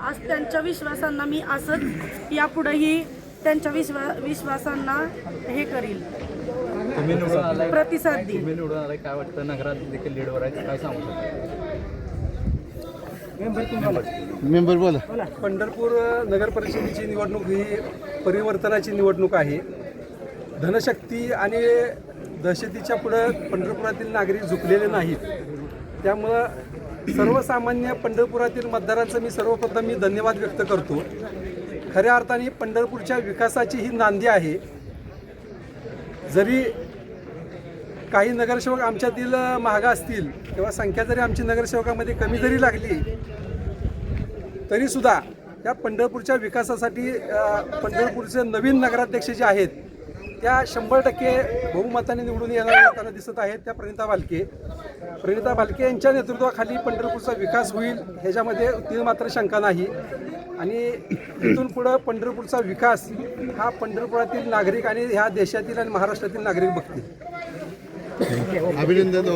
आज त्यांच्या विश्वासांना मी असंच यापुढेही त्यांच्या विश्वा विश्वासांना हे करील. तुम्ही निवडून आलाय. प्रतिसाद देईल. तुम्ही निवडून आलाय काय वाटतं? नगरात देखील लीडवर आहे काय सांगू शकता? मेंबर बोला. पंढरपूर नगर परिषदेची निवडणूक ही परिवर्तनाची निवडणूक आहे. धनशक्ती आणि दहशतीच्या पुढं पंढरपुरातील नागरिक झुकलेले नाहीत. त्यामुळं सर्वसामान्य पंढरपुरातील मतदारांचं मी सर्वप्रथम मी धन्यवाद व्यक्त करतो. खऱ्या अर्थाने पंढरपूरच्या विकासाची ही नांदी आहे. जरी काही नगरसेवक आमच्यातील महागा असतील किंवा संख्या जरी आमची नगरसेवकामध्ये कमी जरी लागली तरीसुद्धा या पंढरपूरच्या विकासासाठी पंढरपूरचे नवीन नगराध्यक्ष जे आहेत त्या शंभर टक्के बहुमताने निवडून येणार त्यांना दिसत आहेत त्या प्रणिता वालके प्रणिता भालके यांच्या नेतृत्वाखाली पंढरपूरचा विकास होईल ह्याच्यामध्ये तीन मात्र शंका नाही. आणि इथून पुढं पंढरपूरचा विकास हा पंढरपुरातील नागरिक आणि ह्या देशातील आणि महाराष्ट्रातील नागरिक बघतील. अभिनंदन